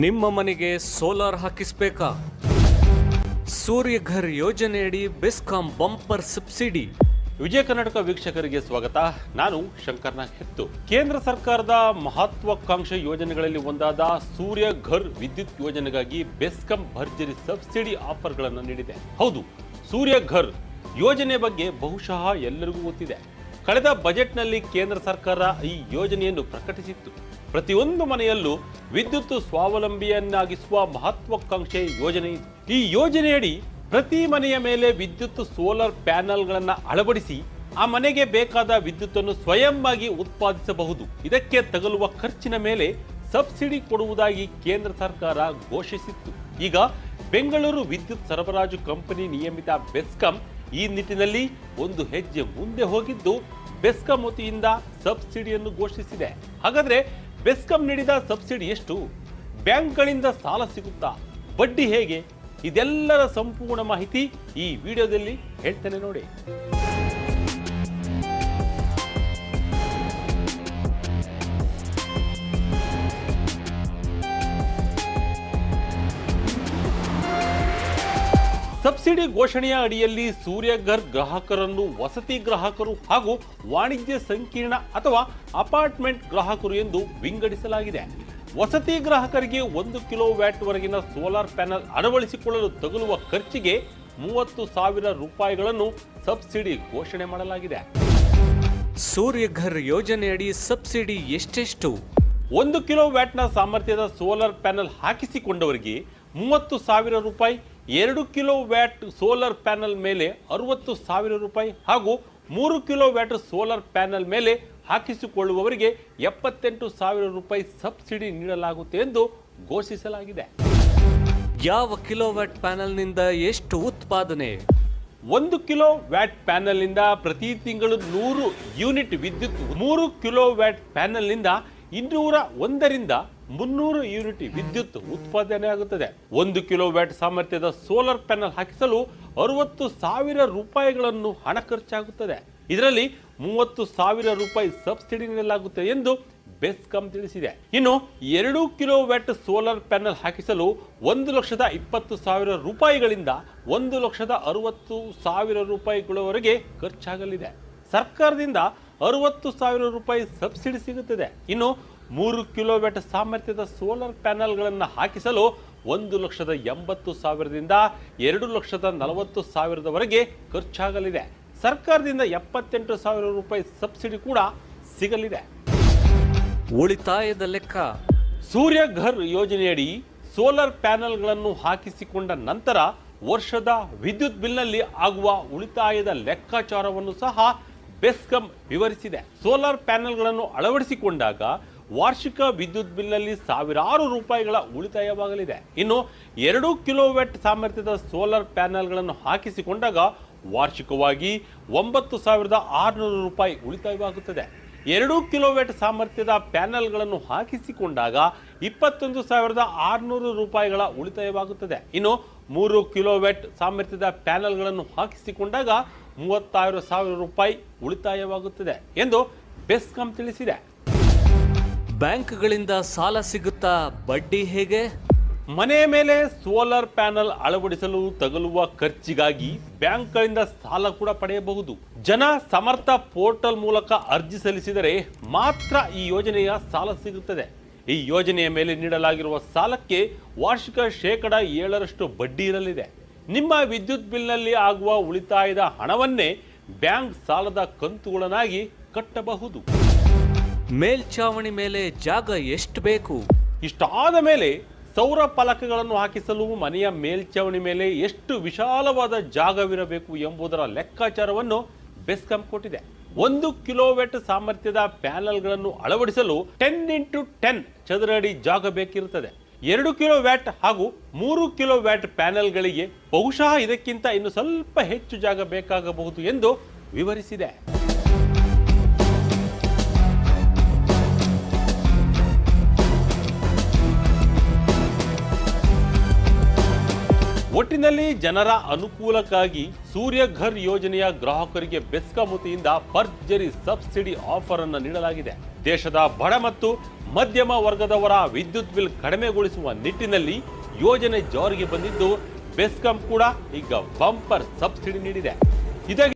ನಿಮ್ಮ ಮನೆಗೆ ಸೋಲಾರ್ ಹಾಕಿಸ್ಬೇಕಾ? ಸೂರ್ಯಘರ್ ಯೋಜನೆಯಡಿ ಬೆಸ್ಕಾಂ ಬಂಪರ್ ಸಬ್ಸಿಡಿ. ವಿಜಯ ಕರ್ನಾಟಕ ವೀಕ್ಷಕರಿಗೆ ಸ್ವಾಗತ. ನಾನು ಶಂಕರ್ನಾಗ್ ಹೆತ್ತು. ಕೇಂದ್ರ ಸರ್ಕಾರದ ಮಹತ್ವಾಕಾಂಕ್ಷೆ ಯೋಜನೆಗಳಲ್ಲಿ ಒಂದಾದ ಸೂರ್ಯ ಘರ್ ವಿದ್ಯುತ್ ಯೋಜನೆಗಾಗಿ ಬೆಸ್ಕಾಂ ಭರ್ಜರಿ ಸಬ್ಸಿಡಿ ಆಫರ್ಗಳನ್ನು ನೀಡಿದೆ. ಹೌದು ಸೂರ್ಯ ಘರ್ ಯೋಜನೆ ಬಗ್ಗೆ ಬಹುಶಃ ಎಲ್ಲರಿಗೂ ಗೊತ್ತಿದೆ. ಕಳೆದ ಬಜೆಟ್ನಲ್ಲಿ ಕೇಂದ್ರ ಸರ್ಕಾರ ಈ ಯೋಜನೆಯನ್ನು ಪ್ರಕಟಿಸಿತ್ತು. ಪ್ರತಿಯೊಂದು ಮನೆಯಲ್ಲೂ ವಿದ್ಯುತ್ ಸ್ವಾವಲಂಬಿಯನ್ನಾಗಿಸುವ ಮಹತ್ವಾಕಾಂಕ್ಷೆ ಯೋಜನೆ ಇದು. ಈ ಯೋಜನೆಯಡಿ ಪ್ರತಿ ಮನೆಯ ಮೇಲೆ ವಿದ್ಯುತ್ ಸೋಲಾರ್ ಪ್ಯಾನಲ್ಗಳನ್ನು ಅಳವಡಿಸಿ ಆ ಮನೆಗೆ ಬೇಕಾದ ವಿದ್ಯುತ್ತನ್ನು ಸ್ವಯಂವಾಗಿ ಉತ್ಪಾದಿಸಬಹುದು. ಇದಕ್ಕೆ ತಗಲುವ ಖರ್ಚಿನ ಮೇಲೆ ಸಬ್ಸಿಡಿ ಕೊಡುವುದಾಗಿ ಕೇಂದ್ರ ಸರ್ಕಾರ ಘೋಷಿಸಿತ್ತು. ಈಗ ಬೆಂಗಳೂರು ವಿದ್ಯುತ್ ಸರಬರಾಜು ಕಂಪನಿ ನಿಯಮಿತ ಬೆಸ್ಕಾಂ ಈ ನಿಟ್ಟಿನಲ್ಲಿ ಒಂದು ಹೆಜ್ಜೆ ಮುಂದೆ ಹೋಗಿದ್ದು ಬೆಸ್ಕಾಂ ವತಿಯಿಂದ ಸಬ್ಸಿಡಿಯನ್ನು ಘೋಷಿಸಿದೆ. ಹಾಗಾದ್ರೆ ಬೆಸ್ಕಾಂ ನೀಡಿದ ಸಬ್ಸಿಡಿ ಎಷ್ಟು? ಬ್ಯಾಂಕ್ಗಳಿಂದ ಸಾಲ ಸಿಗುತ್ತಾ? ಬಡ್ಡಿ ಹೇಗೆ? ಇದೆಲ್ಲರ ಸಂಪೂರ್ಣ ಮಾಹಿತಿ ಈ ವಿಡಿಯೋದಲ್ಲಿ ಹೇಳ್ತೇನೆ ನೋಡಿ. ಸಬ್ಸಿಡಿ ಘೋಷಣೆಯ ಅಡಿಯಲ್ಲಿ ಸೂರ್ಯಘರ್ ಗ್ರಾಹಕರನ್ನು ವಸತಿ ಗ್ರಾಹಕರು ಹಾಗೂ ವಾಣಿಜ್ಯ ಸಂಕೀರ್ಣ ಅಥವಾ ಅಪಾರ್ಟ್ಮೆಂಟ್ ಗ್ರಾಹಕರು ಎಂದು ವಿಂಗಡಿಸಲಾಗಿದೆ. ವಸತಿ ಗ್ರಾಹಕರಿಗೆ ಒಂದು ಕಿಲೋ ವ್ಯಾಟ್ ವರೆಗಿನ ಸೋಲಾರ್ ಪ್ಯಾನಲ್ ಅಳವಡಿಸಿಕೊಳ್ಳಲು ತಗುಲುವ ಖರ್ಚಿಗೆ ಮೂವತ್ತು ಸಾವಿರ ರೂಪಾಯಿಗಳನ್ನು ಸಬ್ಸಿಡಿ ಘೋಷಣೆ ಮಾಡಲಾಗಿದೆ. ಸೂರ್ಯಘರ್ ಯೋಜನೆಯಡಿ ಸಬ್ಸಿಡಿ ಎಷ್ಟೆಷ್ಟು? ಒಂದು ಕಿಲೋ ವ್ಯಾಟ್ನ ಸಾಮರ್ಥ್ಯದ ಸೋಲಾರ್ ಪ್ಯಾನಲ್ ಹಾಕಿಸಿಕೊಂಡವರಿಗೆ ಮೂವತ್ತು ಸಾವಿರ ರೂಪಾಯಿ ಎರಡು ಕಿಲೋ ವ್ಯಾಟ್ ಸೋಲಾರ್ ಪ್ಯಾನಲ್ ಮೇಲೆ ಅರವತ್ತು ಸಾವಿರ ರೂಪಾಯಿ ಹಾಗೂ ಮೂರು ಕಿಲೋ ವ್ಯಾಟ್ ಸೋಲಾರ್ ಪ್ಯಾನಲ್ ಮೇಲೆ ಹಾಕಿಸಿಕೊಳ್ಳುವವರಿಗೆ ಎಪ್ಪತ್ತೆಂಟು ಸಾವಿರ ರೂಪಾಯಿ ಸಬ್ಸಿಡಿ ನೀಡಲಾಗುತ್ತೆ ಎಂದು ಘೋಷಿಸಲಾಗಿದೆ. ಯಾವ ಕಿಲೋವ್ಯಾಟ್ ಪ್ಯಾನಲ್ನಿಂದ ಎಷ್ಟು ಉತ್ಪಾದನೆ? ಒಂದು ಕಿಲೋ ವ್ಯಾಟ್ ಪ್ಯಾನಲ್ನಿಂದ ಪ್ರತಿ ತಿಂಗಳು ನೂರು ಯೂನಿಟ್ ವಿದ್ಯುತ್ ಮೂರು ಕಿಲೋ ವ್ಯಾಟ್ ಪ್ಯಾನಲ್ನಿಂದ ಇನ್ನೂರ ಒಂದರಿಂದ ಮುನ್ನೂರು ಯೂನಿಟ್ ವಿದ್ಯುತ್ ಉತ್ಪಾದನೆ ಆಗುತ್ತದೆ. ಒಂದು ಕಿಲೋವ್ಯಾಟ್ ಸಾಮರ್ಥ್ಯದ ಸೋಲಾರ್ ಪ್ಯಾನೆಲ್ ಹಾಕಿಸಲು ಅರವತ್ತು ಸಾವಿರ ರೂಪಾಯಿಗಳನ್ನು ಹಣ ಖರ್ಚಾಗುತ್ತದೆ. ಇದರಲ್ಲಿ ಮೂವತ್ತು ಸಾವಿರ ರೂಪಾಯಿ ಸಬ್ಸಿಡಿ ನೀಡಲಾಗುತ್ತದೆ ಎಂದು ಬೆಸ್ಕಾಂ ತಿಳಿಸಿದೆ. ಇನ್ನು ಎರಡು ಕಿಲೋವ್ಯಾಟ್ ಸೋಲಾರ್ ಪ್ಯಾನೆಲ್ ಹಾಕಿಸಲು ಒಂದು ಲಕ್ಷದ ಇಪ್ಪತ್ತು ಸಾವಿರ ರೂಪಾಯಿಗಳಿಂದ ಒಂದು ಲಕ್ಷದ ಅರವತ್ತು ಸಾವಿರ ರೂಪಾಯಿಗಳವರೆಗೆ ಖರ್ಚಾಗಲಿದೆ. ಸರ್ಕಾರದಿಂದ ಅರವತ್ತು ಸಾವಿರ ರೂಪಾಯಿ ಸಬ್ಸಿಡಿ ಸಿಗುತ್ತದೆ. ಇನ್ನು ಮೂರು ಕಿಲೋಮೀಟರ್ ಸಾಮರ್ಥ್ಯದ ಸೋಲಾರ್ ಪ್ಯಾನೆಲ್ಗಳನ್ನು ಹಾಕಿಸಲು ಒಂದು ಲಕ್ಷದ ಎಂಬತ್ತು ಸಾವಿರದಿಂದ ಎರಡು ಲಕ್ಷದ ನಲವತ್ತು ಸಾವಿರದವರೆಗೆ ಖರ್ಚಾಗಲಿದೆ. ಸರ್ಕಾರದಿಂದ ಎಪ್ಪತ್ತೆಂಟು ಸಾವಿರ ರೂಪಾಯಿ ಸಬ್ಸಿಡಿ ಕೂಡ ಸಿಗಲಿದೆ. ಉಳಿತಾಯದ ಲೆಕ್ಕ. ಸೂರ್ಯ ಘರ್ ಯೋಜನೆಯಡಿ ಸೋಲಾರ್ ಪ್ಯಾನೆಲ್ಗಳನ್ನು ಹಾಕಿಸಿಕೊಂಡ ನಂತರ ವರ್ಷದ ವಿದ್ಯುತ್ ಬಿಲ್ನಲ್ಲಿ ಆಗುವ ಉಳಿತಾಯದ ಲೆಕ್ಕಾಚಾರವನ್ನು ಸಹ ಬೆಸ್ಕಮ್ ವಿವರಿಸಿದೆ. ಸೋಲಾರ್ ಪ್ಯಾನೆಲ್ಗಳನ್ನು ಅಳವಡಿಸಿಕೊಂಡಾಗ ವಾರ್ಷಿಕ ವಿದ್ಯುತ್ ಬಿಲ್ನಲ್ಲಿ ಸಾವಿರಾರು ರೂಪಾಯಿಗಳ ಉಳಿತಾಯವಾಗಲಿದೆ. ಇನ್ನು ಎರಡು ಕಿಲೋವೆಟ್ ಸಾಮರ್ಥ್ಯದ ಸೋಲಾರ್ ಪ್ಯಾನೆಲ್ಗಳನ್ನು ಹಾಕಿಸಿಕೊಂಡಾಗ ವಾರ್ಷಿಕವಾಗಿ ಒಂಬತ್ತು ಸಾವಿರದ ಆರುನೂರು ರೂಪಾಯಿ ಉಳಿತಾಯವಾಗುತ್ತದೆ. ಎರಡು ಕಿಲೋವೆಟ್ ಸಾಮರ್ಥ್ಯದ ಪ್ಯಾನೆಲ್ಗಳನ್ನು ಹಾಕಿಸಿಕೊಂಡಾಗ ಇಪ್ಪತ್ತೊಂದು ಸಾವಿರದ ಆರುನೂರು ರೂಪಾಯಿಗಳ ಉಳಿತಾಯವಾಗುತ್ತದೆ. ಇನ್ನು ಮೂರು ಕಿಲೋವೆಟ್ ಸಾಮರ್ಥ್ಯದ ಪ್ಯಾನೆಲ್ಗಳನ್ನು ಹಾಕಿಸಿಕೊಂಡಾಗ ಮೂವತ್ತಾರು ಸಾವಿರ ರೂಪಾಯಿ ಉಳಿತಾಯವಾಗುತ್ತದೆ ಎಂದು ಬೆಸ್ಕಾಂ ತಿಳಿಸಿದೆ. ಬ್ಯಾಂಕ್ಗಳಿಂದ ಸಾಲ ಸಿಗುತ್ತಾ ಬಡ್ಡಿ ಹೇಗೆ? ಮನೆ ಮೇಲೆ ಸೋಲಾರ್ ಪ್ಯಾನಲ್ ಅಳವಡಿಸಲು ತಗಲುವ ಖರ್ಚಿಗಾಗಿ ಬ್ಯಾಂಕ್ಗಳಿಂದ ಸಾಲ ಕೂಡ ಪಡೆಯಬಹುದು. ಜನ ಸಮರ್ಥ ಪೋರ್ಟಲ್ ಮೂಲಕ ಅರ್ಜಿ ಸಲ್ಲಿಸಿದರೆ ಮಾತ್ರ ಈ ಯೋಜನೆಯ ಸಾಲ ಸಿಗುತ್ತದೆ. ಈ ಯೋಜನೆಯ ಮೇಲೆ ನೀಡಲಾಗಿರುವ ಸಾಲಕ್ಕೆ ವಾರ್ಷಿಕ ಶೇಕಡ ಏಳರಷ್ಟು ಬಡ್ಡಿ ಇರಲಿದೆ. ನಿಮ್ಮ ವಿದ್ಯುತ್ ಬಿಲ್ನಲ್ಲಿ ಆಗುವ ಉಳಿತಾಯದ ಹಣವನ್ನೇ ಬ್ಯಾಂಕ್ ಸಾಲದ ಕಂತುಗಳನ್ನಾಗಿ ಕಟ್ಟಬಹುದು. ಮೇಲ್ಛಾವಣಿ ಮೇಲೆ ಜಾಗ ಎಷ್ಟು ಬೇಕು? ಇಷ್ಟಾದ ಮೇಲೆ ಸೌರ ಫಲಕಗಳನ್ನು ಹಾಕಿಸಲು ಮನೆಯ ಮೇಲ್ಛಾವಣಿ ಮೇಲೆ ಎಷ್ಟು ವಿಶಾಲವಾದ ಜಾಗವಿರಬೇಕು ಎಂಬುದರ ಲೆಕ್ಕಾಚಾರವನ್ನು ಬೆಸ್ಕಾಂ ಕೊಟ್ಟಿದೆ. ಒಂದು ಕಿಲೋವೆಟ್ ಸಾಮರ್ಥ್ಯದ ಪ್ಯಾನಲ್ಗಳನ್ನು ಅಳವಡಿಸಲು ಟೆನ್ ಇಂಟು ಟೆನ್ ಚದರ ಅಡಿ ಜಾಗ ಬೇಕಿರುತ್ತದೆ. ಎರಡು ಕಿಲೋ ವ್ಯಾಟ್ ಹಾಗೂ ಮೂರು ಕಿಲೋ ವ್ಯಾಟ್ ಪ್ಯಾನೆಲ್ಗಳಿಗೆ ಬಹುಶಃ ಇದಕ್ಕಿಂತ ಇನ್ನು ಸ್ವಲ್ಪ ಹೆಚ್ಚು ಜಾಗ ಬೇಕಾಗಬಹುದು ಎಂದು ವಿವರಿಸಿದೆ. ಒಟ್ಟಿನಲ್ಲಿ ಜನರ ಅನುಕೂಲಕ್ಕಾಗಿ ಸೂರ್ಯಘರ್ ಯೋಜನೆಯ ಗ್ರಾಹಕರಿಗೆ ಬೆಸ್ಕಾಂ ವತಿಯಿಂದ ಭರ್ಜರಿ ಸಬ್ಸಿಡಿ ಆಫರ್ ಅನ್ನು ನೀಡಲಾಗಿದೆ. ದೇಶದ ಬಡ ಮತ್ತು ಮಧ್ಯಮ ವರ್ಗದವರ ವಿದ್ಯುತ್ ಬಿಲ್ ಕಡಿಮೆಗೊಳಿಸುವ ನಿಟ್ಟಿನಲ್ಲಿ ಯೋಜನೆ ಜಾರಿಗೆ ಬಂದಿದ್ದು, ಬೆಸ್ಕಾಂ ಕೂಡ ಈಗ ಬಂಪರ್ ಸಬ್ಸಿಡಿ ನೀಡಿದೆ. ಇದಾಗಿ